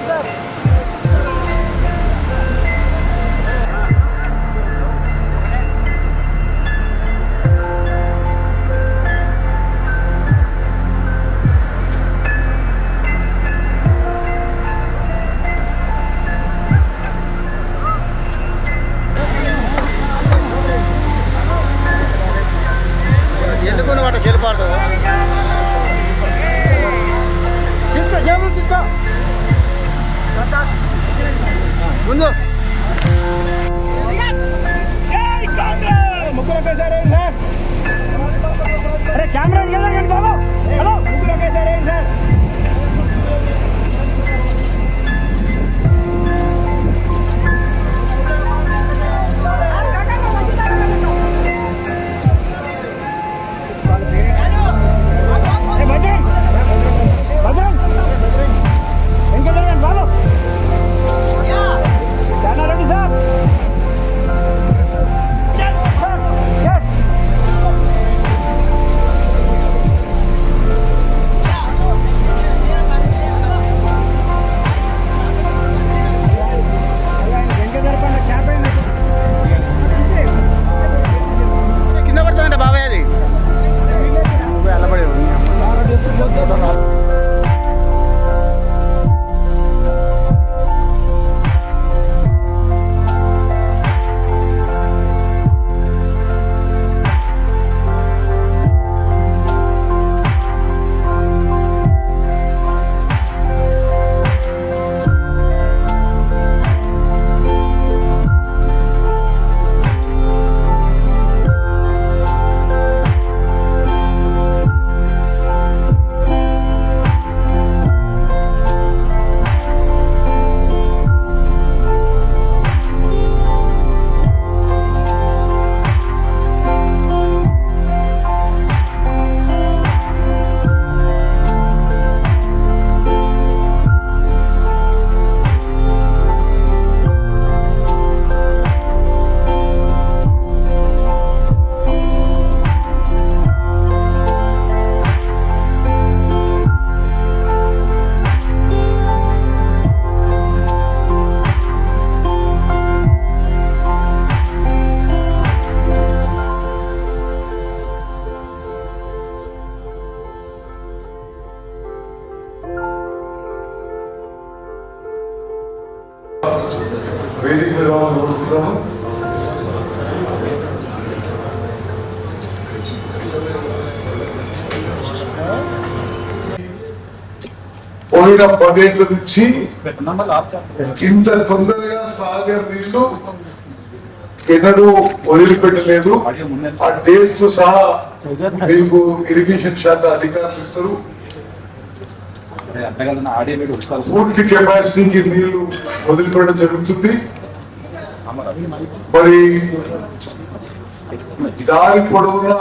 casa. పోయిన పదేళ్ళ నుంచి ఇంత తొందరగా సాగర్ నీళ్ళు ఎన్నడూ వదిలిపెట్టలేదు. ఆ డేట్స్ సహా మీకు ఇరిగేషన్ శాఖ అధికారులు ఇస్తారు. పూర్తి కెపాసిటీకి నీళ్ళు వదిలిపెట్టడం జరుగుతుంది. మరి దారి పొడవునా?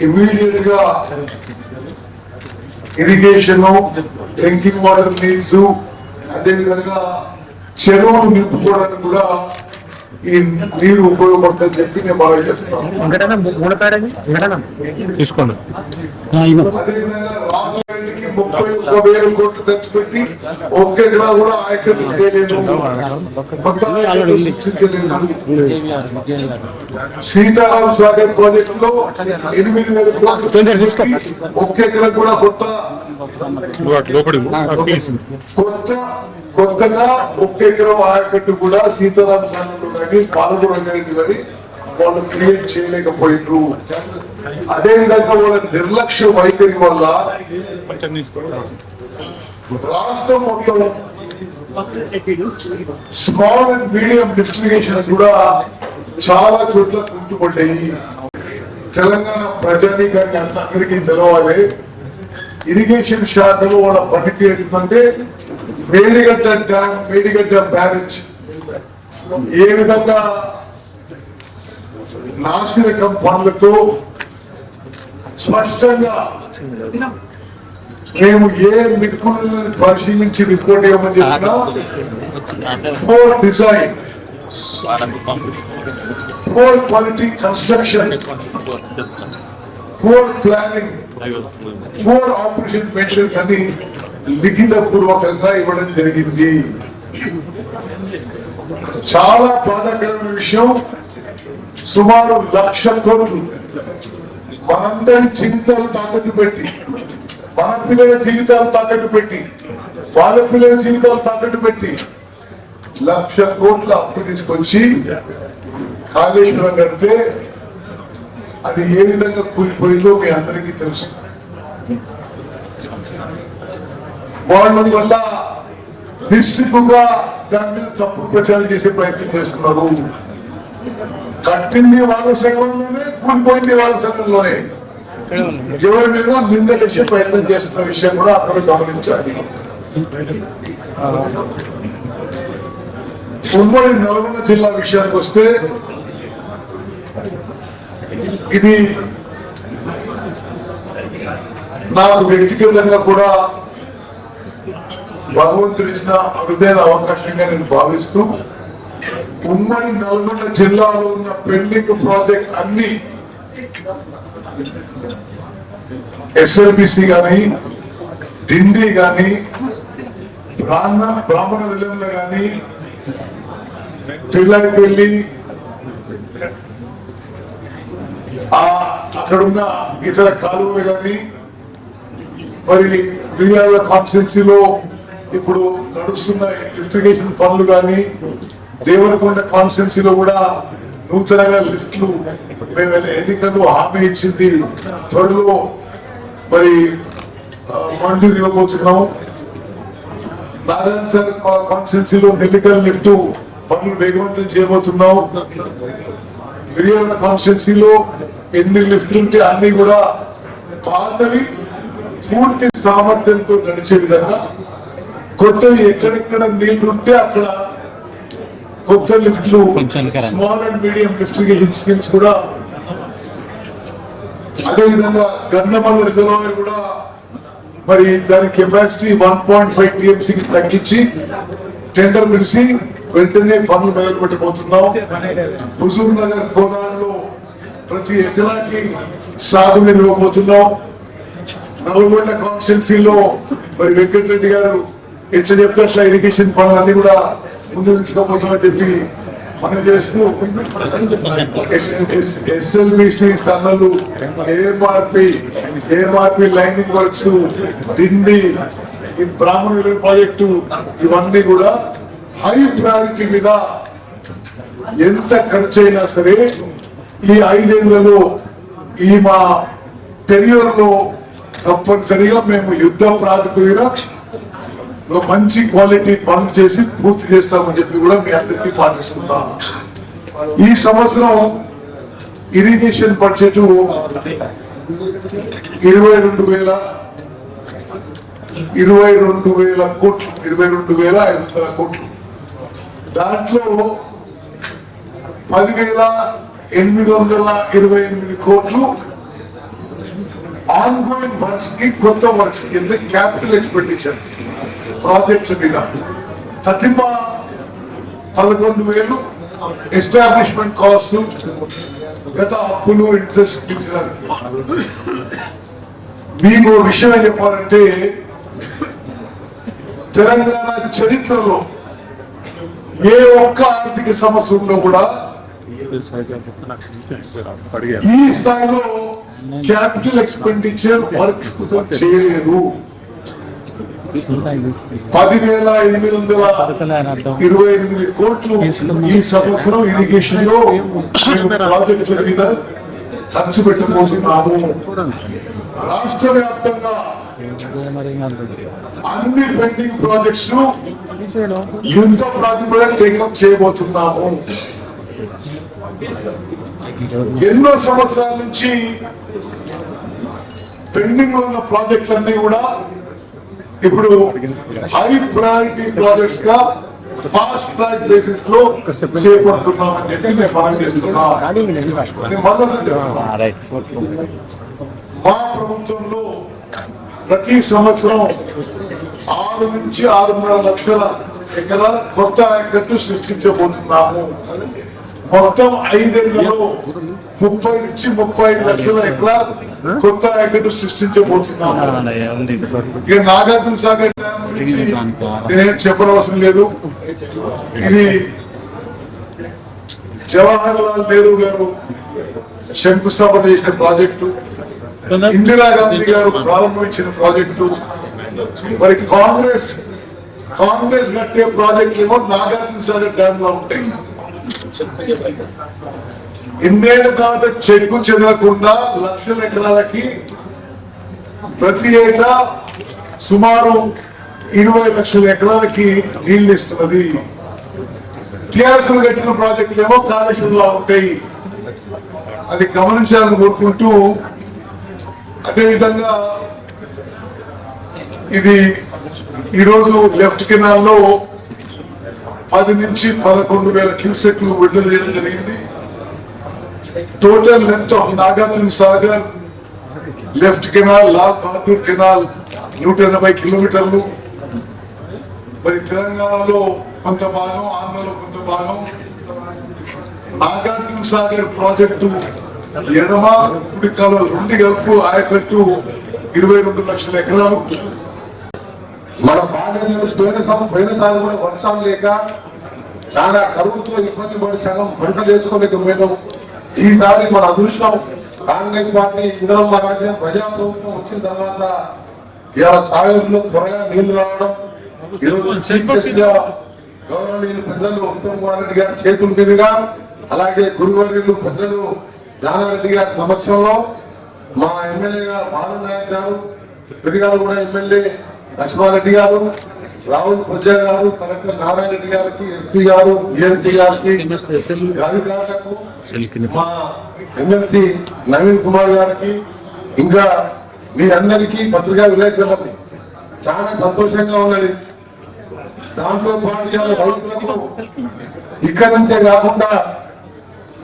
ఇమీడియట్గా ఇరిగేషన్ డ్రింకింగ్ వాటర్ నీడ్స్ అదేవిధంగా చెరువులు నింపుకోవడానికి కూడా ఈ నీరు ఉపయోగపడుతుందని చెప్పి నేను బాగా చెప్తున్నాను తీసుకోండి. అదేవిధంగా రాష్ట్రానికి ముప్పై ఒక్క వేల కోట్లు ఖర్చు పెట్టి ఒక్క ఎకరా కూడా సృష్టించలేదు. సీతారాం సాగర్ ప్రాజెక్ట్లో ఎనిమిది వేల కోట్లు ఒక్క ఎకరా కూడా కొత్త కొత్త కొత్తగా ఒక్క ఎకరం ఆయకట్టు కూడా సీతారాం సాగర్ కానీ రంగారెడ్డి కానీ వాళ్ళు క్రియేట్ చేయలేకపోయినారు అదే విధంగా వాళ్ళ నిర్లక్ష్య వైఖరి వల్ల రాష్ట్రం మొత్తం స్మాల్ అండ్ మీడియం డిస్ట్రిబ్యూషన్స్ కూడా చాలా చోట్ల కుంటుపడ్డాయి. తెలంగాణ ప్రజానీకానికి అంత అందరికీ తెలవాలి. ఇరిగేషన్ శాఖలో వాళ్ళ పనితీరు ఏంటంటే మేడిగడ్డ డ్యామ్ మేడిగడ్డ బ్యారేజ్. ఏ విధంగా నాసిరకం పనులతో స్పష్టంగా మేము ఏ నిపుణులను పరిశీలించి రిపోర్ట్ ఇవ్వమని చెప్పినా for design for quality construction for planning for operation maintenance అని లిఖిత పూర్వకంగా ఇవ్వడం జరిగింది. చాలా బాధాకరమైన విషయం సుమారు లక్ష కోట్లు మనందరి జీవితాలు తాకట్టు పెట్టి మన పిల్లల జీవితాలు తాకట్టు పెట్టి వాళ్ళ పిల్లల జీవితాలు తాకట్టు పెట్టి లక్ష కోట్ల అప్పు తీసుకొచ్చి కాళేశ్వరం కడితే అది ఏ విధంగా కూలిపోయిందో మీ అందరికీ తెలుసు. వాళ్ళ వల్ల నిస్సిగ్గుగా దాని మీద తప్పుడు ప్రచారం చేసే ప్రయత్నం చేస్తున్నారు. కట్టింది వాళ్ళ సంఘంలోనే కూలిపోయింది వాళ్ళ సంఘంలోనే ఎవరి మీద నిందలేసే ప్రయత్నం చేస్తున్న విషయం కూడా అందరూ గమనించాలి. ఉమ్మడి నల్గొండ జిల్లా విషయానికి వస్తే ఇది నాకు వ్యక్తిగతంగా కూడా భగవంతుడు ఇచ్చిన అరుదైన అవకాశంగా నేను భావిస్తూ ఉమ్మడి నల్గొండ జిల్లాలో ఉన్న పెండింగ్ ప్రాజెక్ట్ అన్ని ఎస్ఎల్బిసి కానీ డిండి కానీ బ్రాహ్మణ బ్రాహ్మణ విలువలు కానీ పిల్లలపల్లి ఆ అక్కడున్న ఇతర కాలువలు కానీ మరి విఆర్ఓ కాన్స్టిట్యున్సీలో ఇప్పుడు నడుస్తున్న ఎలక్ట్రికేషన్ పనులు కానీ దేవరకొండ కాన్స్టిట్యున్సీలో కూడా నూతనంగా లిఫ్ట్లు మేము ఎన్నికలు హామీ ఇచ్చింది. త్వరలో మరి మంజూరు ఇవ్వబోతున్నాం నారాయణ సార్ కాన్స్టిట్యున్సీలో మెడికల్ లిఫ్ట్ పనులు వేగవంతం చేయబోతున్నాం. మిర్యాల కాన్స్టిట్యున్సీలో ఎన్ని లిఫ్ట్లు ఉంటే అన్ని కూడా పాతవి పూర్తి సామర్థ్యంతో నడిచే విధంగా కొత్తవి ఎక్కడెక్కడ నీళ్ళు ఉంటే అక్కడ కొత్త లిఫ్ట్లు small and medium lift schemes కూడా. అదే విధంగా గంధమల్ల రిజర్వాయర్ కూడా మరి దాని కెపాసిటీ వన్ పాయింట్ ఫైవ్ టీఎంసీకి తగ్గించి టెండర్ పిలిచి వెంటనే పనులు మొదలు పెట్టబోతున్నాం హుజూర్ నగర్ గోదావరిలో ప్రతి ఎకరాకి సాగునీరు ఇవ్వబోతున్నాం నల్గొండ కాన్స్టిట్యున్సీలో మరి వెంకటరెడ్డి గారు ఎట్లా చెప్తే అట్లా ఇరిగేషన్ పనులన్నీ కూడా ముందు తీసుకోబోతామని చెప్పి మనం చేస్తూ ఎస్ఎల్బిసి టన్నులు AMRP AMRP lining works Dindi ఈ బ్రాహ్మణ విలువ ప్రాజెక్టు ఇవన్నీ కూడా హై ప్రయారిటీ మీద ఎంత ఖర్చు అయినా సరే ఈ ఐదేళ్ళలో ఈ మా టెరియర్లో తప్పనిసరిగా మేము యుద్ధ ప్రాతిపదికన ఒక మంచి క్వాలిటీ పనులు చేసి పూర్తి చేస్తామని చెప్పి కూడా మీ అందరికీ పాటిస్తున్నాం. ఈ సంవత్సరం ఇరిగేషన్ బడ్జెట్ ఇరవై రెండు వేల ఇరవై రెండు వేల కోట్లు ఇరవై రెండు వేల ఐదు వందల కోట్లు. దాంట్లో పదివేల ఎనిమిది వందల ఇరవై ఎనిమిది కోట్లు ఆన్గోయింగ్ వర్క్స్కి కొత్త వర్క్స్ కింద క్యాపిటల్ ఎక్స్పెండిచర్ ప్రాజెక్ట్స్ మీద. ప్రతిమ పదకొండు వేలు ఎస్టాబ్లిష్మెంట్ కాస్ట్ గత అప్పులు ఇంట్రెస్ట్ తీర్చడానికి. మీకు విషయం ఏం చెప్పాలంటే తెలంగాణ చరిత్రలో ఏ ఒక్క ఆర్థిక సంవత్సరంలో కూడా ఈ స్థాయిలో క్యాపిటల్ ఎక్స్పెండిచర్ వర్క్స్ చేయలేదు పదివేల ఎనిమిది వందల ఇరవై ఎనిమిది కోట్లు ఈ సంవత్సరం ఇరిగేషన్లో ప్రాజెక్టుల మీద ఖర్చు పెట్టబోతున్నాము రాష్ట్ర వ్యాప్తంగా అన్ని పెండింగ్ ప్రాజెక్ట్స్ యుద్ధ ప్రాతిపదికన టేకప్ చేయబోతున్నాము. ఎన్నో సంవత్సరాల నుంచి పెండింగ్లో ఉన్న ప్రాజెక్టులన్నీ కూడా ఇప్పుడు హై ప్రయారిటీ ప్రాజెక్ట్స్గా ఫాస్ట్ ట్రాక్ బేసిస్లో చేపడుతున్నామని చెప్పి మేము మనం చేస్తున్నాం. మా ప్రభుత్వంలో ప్రతి సంవత్సరం ఆరు నుంచి ఆరున్నర లక్షల ఎకరాల కొత్త ఆయకట్టు సృష్టించబోతున్నాము. మొత్తం ఐదేళ్ళలో ముప్పై నుంచి ముప్పై ఐదు లక్షల ఎకరాలు కొత్త ఆయకట్టు సృష్టించబోతున్నాము ఇక నాగార్జున సాగర్ డ్యామ్ గురించి నేనేం చెప్పనవసరం లేదు. ఇది జవహర్ లాల్ నెహ్రూ గారు శంకుస్థాపన చేసిన ప్రాజెక్టు. ఇందిరాగాంధీ గారు ప్రారంభించిన ప్రాజెక్టు. మరి కాంగ్రెస్ కాంగ్రెస్ కట్టే ప్రాజెక్టులు ఏమో నాగార్జున సాగర్ డ్యామ్లో ఉంటాయి. ఇన్నేళ్ళ తర్వాత చెక్కు చెదరకుండా లక్షల ఎకరాలకి ప్రతి ఏటా సుమారు ఇరవై లక్షల ఎకరాలకి నీళ్ళు ఇస్తున్నది. టిఆర్ఎస్ కట్టిన ప్రాజెక్టులు ఏమో కాళేశ్వరంలో ఉంటాయి. అది గమనించాలని కోరుకుంటూ అదేవిధంగా ఇది ఈరోజు లెఫ్ట్ కెనాల్లో పది నుంచి పదకొండు వేల క్యూసెక్లు విడుదల చేయడం జరిగింది. Total length of Nagarjuna Sagar left canal Lal Bahadur canal నూట ఎనభై కిలోమీటర్లు మరి తెలంగాణలో కొంత భాగం ఆంధ్రలో కొంత భాగం నాగార్జున సాగర్ ప్రాజెక్టు ఎడమ కుడి కాలువ రెండు గల్పు ఆయకట్టు ఇరవై రెండు లక్షల ఎకరాలు మన బాధ్యతలు పోయిన సం- కూడా వర్షాలు లేక చాలా కరువుతో ఇబ్బంది పడి సగం పంట చేసుకోలేకపోయినాం ఈసారి మన అదృష్టం కాంగ్రెస్ పార్టీ ఇంద్రమ్మ రాజ్యం ప్రజాప్రభుత్వం వచ్చిన తర్వాత ఇలా సాగర్లో త్వరగా నీళ్ళు రావడం. ఈరోజు చీఫ్ గెస్ట్గా గౌరవనీయులు పెద్దలు ఉత్తమ్ కుమార్ రెడ్డి గారి చేతుల మీదుగా అలాగే గురువర్యులు పెద్దలు దానారెడ్డి గారి సమక్షంలో మా ఎమ్మెల్యే గారు బాలు నాయక్ గారు పెరిగారు కూడా ఎమ్మెల్యే లక్ష్మారెడ్డి గారు రాహుల్ పొజ్జా గారు కలెక్టర్ నారాయణ గారికి ఎస్పీ గారు ఏఎన్సీ గారికి అధికారులకు మా ఎమ్మెల్సీ నవీన్ కుమార్ గారికి ఇంకా మీ అందరికీ పత్రికా విలేకరులకి చాలా సంతోషంగా ఉన్నది. దాంతో పాటు రైతులకు ఇక్కడ నుంచే కాకుండా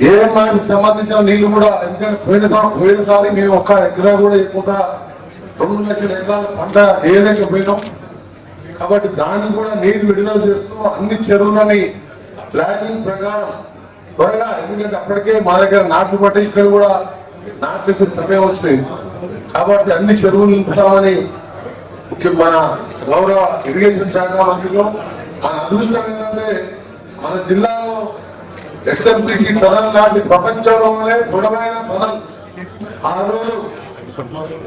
ఏ మనకు సంబంధించిన నీళ్ళు కూడా ఎందుకంటే పోయిన పోయినసారి మేము ఒక్క ఎకరా కూడా ఇవ్వకుండా రెండు లక్షల ఎకరాల పంట వేయలేకపోయినాం కాబట్టి దాన్ని కూడా నీరు విడుదల చేస్తూ అన్ని చెరువులని ప్లానింగ్ ప్రకారం త్వరగా ఎందుకంటే అప్పటికే మా దగ్గర నాట్లు పట్టి ఇక్కడ కూడా నాట్లేసే సమయం వచ్చినాయి కాబట్టి అన్ని చెరువులు నింపుతామని మన గౌరవ ఇరిగేషన్ శాఖ మంత్రిలో మన అదృష్టం ఏంటంటే మన జిల్లాలో ఎస్ఎంపీకి టనల్ లాంటి ప్రపంచంలోనే దృఢమైన టనల్ ఆ రోజు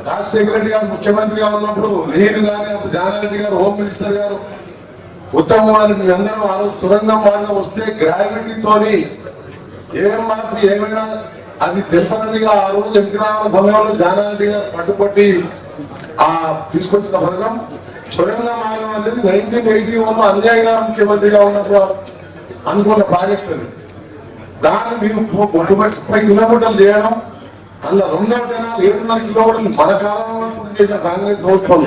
రాజశేఖర రెడ్డి గారు ముఖ్యమంత్రిగా ఉన్నప్పుడు నేను కానీ అప్పుడు జానారెడ్డి గారు హోమ్ మినిస్టర్ గారు ఉత్తమ్ కుమార్ రెడ్డి అందరం ఆ రోజు సురంగం మార్గం వస్తే గ్రావిటీతోని ఏం మార్పు ఏమైనా అది టెంపరీగా ఆ రోజు ఎంపికరాల సమయంలో జానారెడ్డి గారు పట్టుబట్టి ఆ తీసుకొచ్చిన పథకం. సురంగ మార్గం అనేది నైన్టీన్ ఎయిటీ వన్ అంజయ్ గారు ముఖ్యమంత్రిగా ఉన్నప్పుడు అనుకున్న ప్రాజెక్ట్ అది. దాన్ని మీరు ము- కిలోమీటర్లు చేయడం అందులో రెండవ జనాలు ఏడున్నర కిలోమీటర్లు మన కాలంలో పూర్తి చేసిన కాంగ్రెస్ ప్రభుత్వం.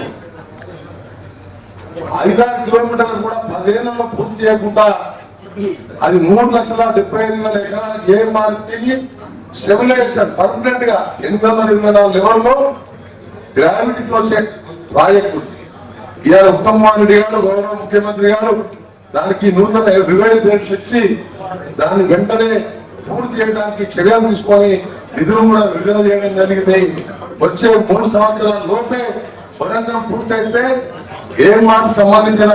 ఐదారు కిలోమీటర్లు కూడా పదేళ్ళలో పూర్తి చేయకుండా అది మూడు లక్షల డెబ్బై ఐదు వేల ఎకరాలకు ఏ మార్కెట్కి స్టెబిలైజేషన్ పర్మనెంట్గా ఎనిమిది వందల ఇరవై నాలుగు లెవెల్లో గ్రావిటీతో వచ్చే ప్రాజెక్టు. ఇవాళ ఉత్తమ్ కుమార్ గారు గౌరవ ముఖ్యమంత్రి గారు దానికి నూతన రివైజ్ రేట్స్ ఇచ్చి దాన్ని వెంటనే పూర్తి చేయడానికి చర్యలు తీసుకొని నిధులు కూడా విడుదల చేయడం జరిగింది. వచ్చే మూడు సంవత్సరాల లోపే వరంగం పూర్తయితే ఏ మాకు సంబంధించిన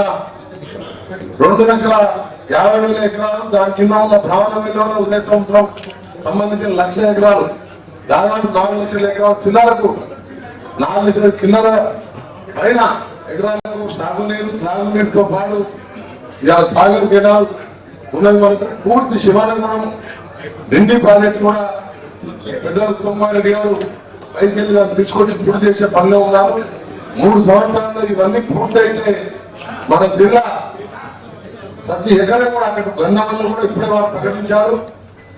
రెండు లక్షల యాభై వేల ఎకరాలు దాని కింద ఉన్న భవన విలువలో ఉండే సంవత్సరం సంబంధించిన లక్ష ఎకరాలు దాదాపు నాలుగు లక్షల ఎకరాల చిల్లరకు నాలుగు లక్షల చిల్లర పైన ఎకరాలకు సాగునీరు త్రాగునీరుతో పాటు ఇలా సాగర్ కెనాల్ ఉన్నది మనకు పూర్తి శివానందనం డిండి ప్రాజెక్ట్ కూడా పెద్దలు కుమారెడ్డి గారు పైకి వెళ్ళి తీసుకొని పూర్తి చేసే పనిలో ఉన్నారు. మూడు సంవత్సరాల్లో ఇవన్నీ పూర్తయితే మన జిల్లా ప్రతి ఎకరం కూడా అక్కడ గంధమల్ని కూడా ఇప్పుడే వారు ప్రకటించారు.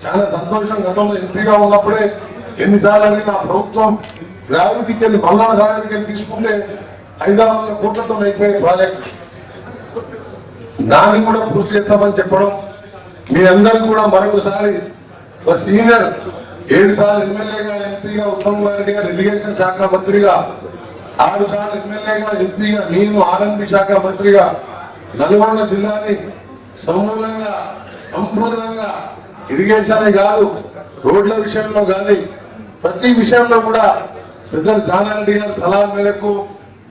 చాలా సంతోషం గతంలో ఎంపీగా ఉన్నప్పుడే ఎన్నిసార్లు అడిగిన ఆ ప్రభుత్వం గ్రావిటీకి వెళ్ళి మల్లాడ సాగర్కి వెళ్ళి తీసుకుంటే ఐదారు వందల కోట్లతో అయిపోయే ప్రాజెక్ట్. దాన్ని కూడా పూర్తి చేస్తామని చెప్పడం మీ అందరికీ కూడా మరొకసారి ఒక సీనియర్ ఏడు సార్లు ఎమ్మెల్యేగా ఎంపీగా ఉత్తమ్ కుమార్ రెడ్డి గారు ఇరిగేషన్ శాఖ మంత్రిగా ఆరు సార్లు ఎమ్మెల్యేగా ఎంపీగా నేను ఆర్ఎంపీ శాఖ మంత్రిగా నల్గొండ జిల్లాని సమూలంగా సంపూర్ణంగా ఇరిగేషన్ కాదు రోడ్ల విషయంలో కానీ ప్రతి విషయంలో కూడా పెద్దలు దానారెడ్డి గారి సలహా మేరకు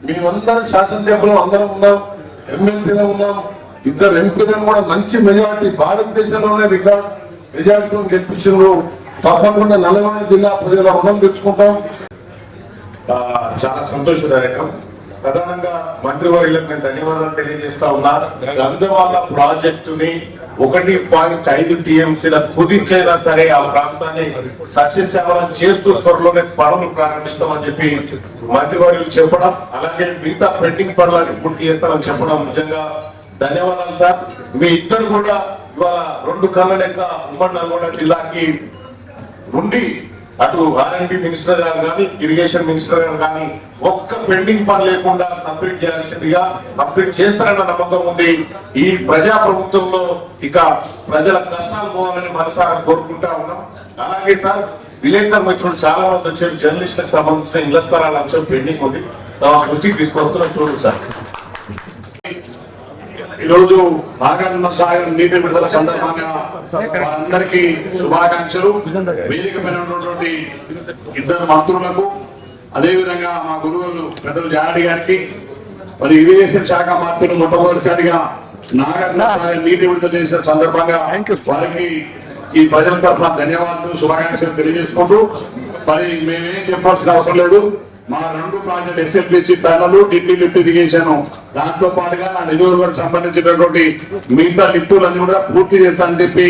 మేమందరం శాసనసభలో అందరం ఉన్నాం ఎమ్మెల్సీలో ఉన్నాం ఇద్దరు ఎంపీలను కూడా మంచి మెజారిటీ భారతదేశంలోనే రికార్డ్ మెజారిటీతో గెలిపించారు తప్పకుండా నల్గొండ జిల్లా ప్రజల రుణం తెచ్చుకుంటాం ఆ, చాలా సంతోషదాయకం. ప్రధానంగా మంత్రివర్యులకు నేను ధన్యవాదాలు తెలియజేస్తా ఉన్నా. గంధవాల ప్రాజెక్టుని ఒకటి పాయింట్ ఐదు టీఎంసీల కుదించైనా సరే ఆ ప్రాంతాన్ని సస్యశ్యామలం చేస్తూ త్వరలోనే పనులు ప్రారంభిస్తామని చెప్పి మంత్రివర్యులు చెప్పడం అలాగే మిగతా పెండింగ్ పనులను పూర్తి చేస్తామని చెప్పడం నిజంగా ధన్యవాదాలు సార్. మీ ఇద్దరు కూడా ఇవాళ రెండు కళ్ళ లెక్క ఉమ్మడి నల్గొండ జిల్లాకి ఉండి అటు ఆర్ఎండ్బి మినిస్టర్ గారు కానీ ఇరిగేషన్ మినిస్టర్ గారు కానీ ఒక్క పెండింగ్ పని లేకుండా కంప్లీట్ చేయాల్సిందిగా కంప్లీట్ చేస్తారన్న నమ్మకం ఉంది. ఈ ప్రజా ప్రభుత్వంలో ఇక ప్రజల కష్టాలు పోవాలని మనసారా కోరుకుంటా ఉన్నాం. అలాగే సార్ విలేకరు మిత్రులు చాలా మంది వచ్చారు. జర్నలిస్టులకు సంబంధించిన ఇళ్ళ స్థలాల అంశం పెండింగ్ ఉంది. తమ దృష్టికి తీసుకొస్తున్నాం చూడండి సార్. ఈరోజు నాగార్జున సాగర్ నీటి విడుదల సందర్భంగా వారందరికీ శుభాకాంక్షలు. వేదిక పైన ఉన్నటువంటి ఇద్దరు మంత్రులకు అదేవిధంగా మా గురువులు పెద్దలు జానడి గారికి మరి ఇరిగేషన్ శాఖ మంత్రులు మొట్టమొదటిసారిగా నాగార్జున సాగర్ నీటి విడుదల చేసిన సందర్భంగా వారికి ఈ ప్రజల తరఫున ధన్యవాదాలు శుభాకాంక్షలు తెలియజేసుకుంటూ మరి మేమేం చెప్పాల్సిన అవసరం లేదు. మా రెండు project S F D C panel Delhi lift irrigation. దాంతో పాటుగా నా నియోజకవర్గం సంబంధించినటువంటి మిగతా లిఫ్టులన్నీ కూడా పూర్తి చేస్తానని చెప్పి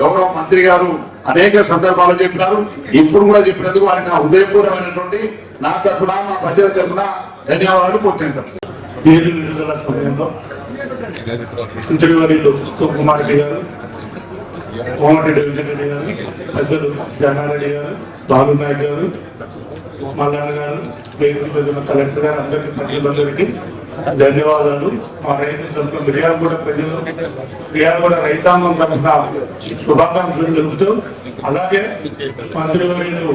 గౌరవ మంత్రి గారు అనేక సందర్భాలు చెప్పినారు. ఇప్పుడు కూడా చెప్పినందుకు వారికి నా ఉదయపూర్వమైనటువంటి నా తరఫున మా ప్రజల తరఫున ధన్యవాదాలు పూర్తి విడుదల సమయంలో కుమార్ రెడ్డి గారు గారు పెద్దలు జనారెడ్డి గారు బాబు నాయక్ గారు మల్లన్న గారు వేదిక పెద్దల కలెక్టర్ గారు అందరికీ ప్రజలందరికీ ధన్యవాదాలు. మా రైతు తరఫున మిర్యాలగూడ ప్రజలు మిర్యాలగూడ రైతాంగం తరఫున శుభాకాంక్షలు తెలుపుతూ అలాగే మంత్రివర్యులు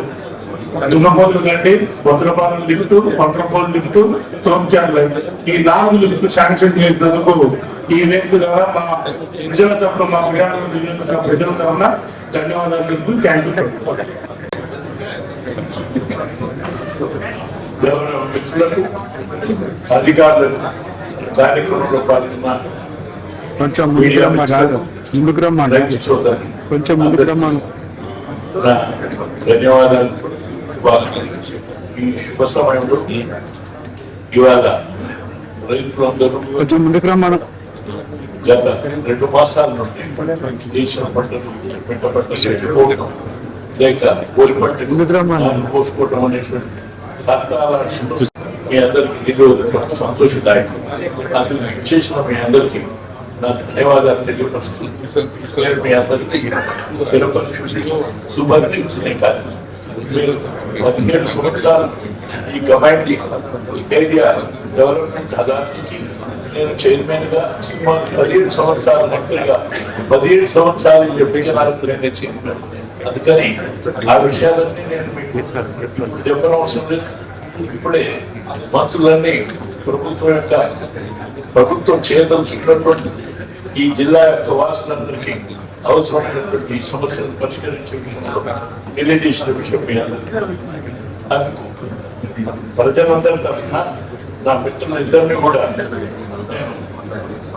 దున్నపోతులు గండి బొత్తలపాలెం లిఫ్ట్ పంచపోలు లిఫ్ట్ తోంచార్ల ఈ నాలుగు లిఫ్ట్ శాంక్షన్ చేసినందుకు ఈ వ్యక్తి ద్వారా మా ప్రజల తరఫున మా మిర్యాలగూడ ప్రజల తరఫున ధన్యవాదాలు తెలుపుతూ థ్యాంక్ యూ గౌరవ మిత్రులకు అధికారులకు కార్యక్రమంలో పాల్గొన్న కొంచెం ముందుకు రమ్మా కొంచెం ముందుకు రమ్మా ధన్యవాదాలు ఈ శుభ సమయంలో ఇవాళ రైతులందరూ కొంచెం ముందుకు రమ్మను గత రెండు మాసాల నుండి దేశం పంటలు పెట్ట లేక కోరి పంటలు ఎందుకు అనేటువంటి మీ అందరికి నిరోధక సంతోషదాయకం అందుకు చేసిన మీ అందరికీ నా ధన్యవాదాలు తెలియపరుస్తుంది నేను మీ అందరికీ తిరుపతి శుభాకాంక్షలే కాదు మీరు పదిహేడు సంవత్సరాలు ఈ కమాండ్ ఏరియా డెవలప్మెంట్ అథారిటీకి నేను చైర్మన్గా సుమారు పదిహేడు సంవత్సరాల మంత్రిగా పదిహేడు సంవత్సరాలు ఎంపిక నాయకుడిగా చైర్మన్ అందుకని ఆ విషయాలన్నీ నేను మీకు చెప్పనవసరం లేదు. ఇప్పుడే మంత్రులన్నీ ప్రభుత్వం యొక్క ప్రభుత్వం చేయదలుచుకున్నటువంటి ఈ జిల్లా యొక్క వాసులందరికీ అవసరమైనటువంటి ఈ సమస్యలను పరిష్కరించే విషయంలో తెలియజేసిన విషయం మీ అందుకు ప్రజలందరి తరఫున నా మిత్రులు ఇద్దరిని కూడా నేను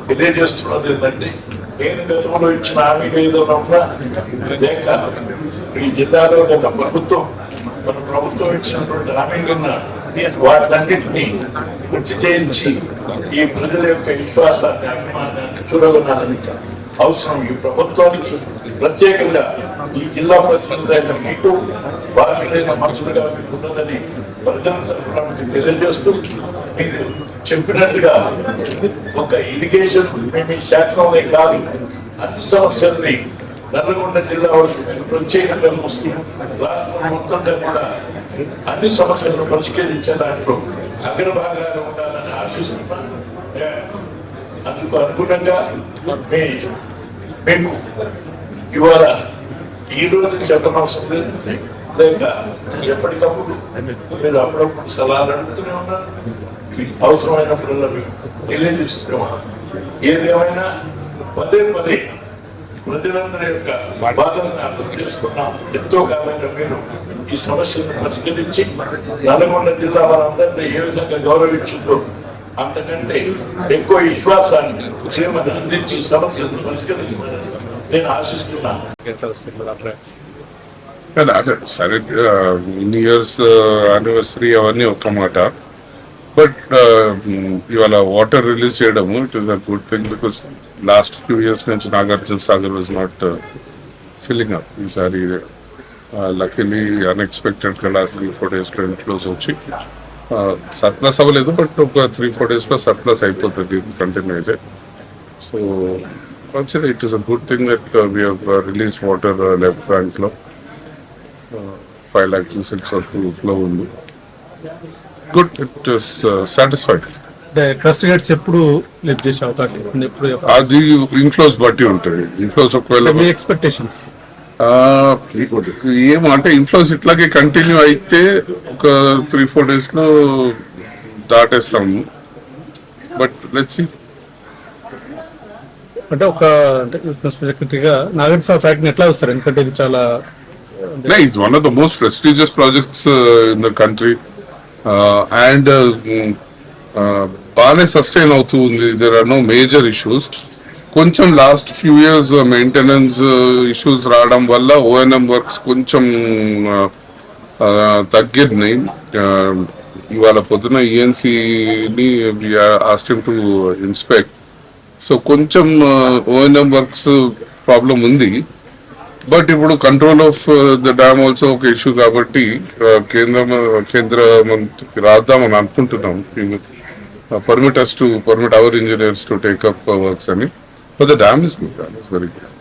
తెలియజేస్తున్నది ఏంటంటే నేను గతంలో ఇచ్చిన హామీలు ఏదైనా లేక ఈ జిల్లాలో గత ప్రభుత్వం మన ప్రభుత్వం ఇచ్చినటువంటి హామీలు ఉన్న వాటిలన్నింటినీ పూర్తి చేయించి ఈ ప్రజల యొక్క విశ్వాసాన్ని అభిమానాన్ని చూడగొనాలని అవసరం ఈ ప్రభుత్వానికి. ప్రత్యేకంగా ఈ జిల్లా ప్రతినిధులైన మీకు బాధ్యులైన మనుషులుగా మీకు ఉన్నదని ప్రజల తరఫున తెలియజేస్తూ చెప్పినట్టుగా ఒక ఇరిగేషన్ మేము ఈ శాఖలోనే కాదు అన్ని సమస్యల్ని నల్లగొండ జిల్లా ప్రత్యేకంగా వస్తూ రాష్ట్రం మొత్తంగా కూడా అన్ని సమస్యలను పరిష్కరించే దాంట్లో అగ్రభాగాలు ఉండాలని ఆశిస్తున్నాను అందుకు అనుగుణంగా మేము ఇవాళ ఈ రోజు చెప్పనవసరం లేదు. లేక ఎప్పటికప్పుడు మీరు అప్పుడప్పుడు సలహాలు అడుగుతూనే ఉన్నారు. అవసరమైనప్పుడల్లా మీకు తెలియజేస్తున్నాం ఏదేమైనా పదే పదే ప్రజలందరి యొక్క బాధలను అర్థం చేసుకున్నాం ఎంతో కాలంగా మీరు ఈ సమస్యను పరిష్కరించి నల్గొండ జిల్లా వారందరినీ ఏ విధంగా గౌరవించిందో అంతకంటే ఎక్కువ విశ్వాసాన్ని ప్రేమను అందించి సమస్యలను పరిష్కరించాలని నేను ఆశిస్తున్నాను. అదే సరే ఇన్ని ఇయర్స్ యానివర్సరీ అవన్నీ ఒక్క మాట. బట్ ఇవాళ వాటర్ రిలీజ్ చేయడము it is a good thing because last few years నుంచి Nagarjuna Sagar was not filling up ఈసారి లక్కీలీ అన్ఎక్స్పెక్టెడ్గా లాస్ట్ త్రీ ఫోర్ డేస్లో ఇన్ఫ్లోస్ వచ్చి సర్ప్లస్ అవ్వలేదు బట్ ఒక త్రీ ఫోర్ డేస్లో సర్ప్లస్ అయిపోతుంది కంటిన్యూ అయితే. సో మంచిది it is a good thing that we release water left బ్యాంక్లో. ఫైవ్ ల్యాక్స్ సిక్స్ వరకు ఫ్లో ఉంది. గుడ్ ఇట్ ఇస్ సాటిస్ఫైడ్ అంటే ట్రస్ట్ గేట్స్ ఎప్పుడు లిఫ్ట్ చేసే అవకాశం ఎప్పుడు అది ఇన్ఫ్లోస్ బట్టి ఉంటుంది. ఇన్ఫ్లోస్ ఒకవేళ మీ ఎక్స్పెక్టేషన్స్ ఆ, ఏమంటే ఇన్ఫ్లోస్ ఇట్లాగే కంటిన్యూ అయితే ఒక త్రీ ఫోర్ డేస్లో దాటేస్తాము. బట్ లెట్స్ అంటే ఒక అంటే సెక్రటరీగా ఫ్యాక్టరీ ఎట్లా వస్తారు? ఎందుకంటే ఇది చాలా it's one of the most prestigious projects in the country Uh, and uh, mm, uh, బాగానే సస్టైన్ అవుతూ ఉంది. There are no major issues కొంచెం last few years maintenance issues రావడం వల్ల ఓఎన్ఎం వర్క్స్ కొంచెం uh, తగ్గినాయి um, ఇవాళ పొద్దున ఈఎన్సీని asked him to inspect so కొంచెం O N M works problem ఉంది. బట్ ఇప్పుడు control of the dam also ఒక ఇష్యూ కాబట్టి uh, కేంద్ర కేంద్ర మంత్రికి రాద్దామని అనుకుంటున్నాం. Permit us to permit our engineers to take up works అని. But the dam is good very good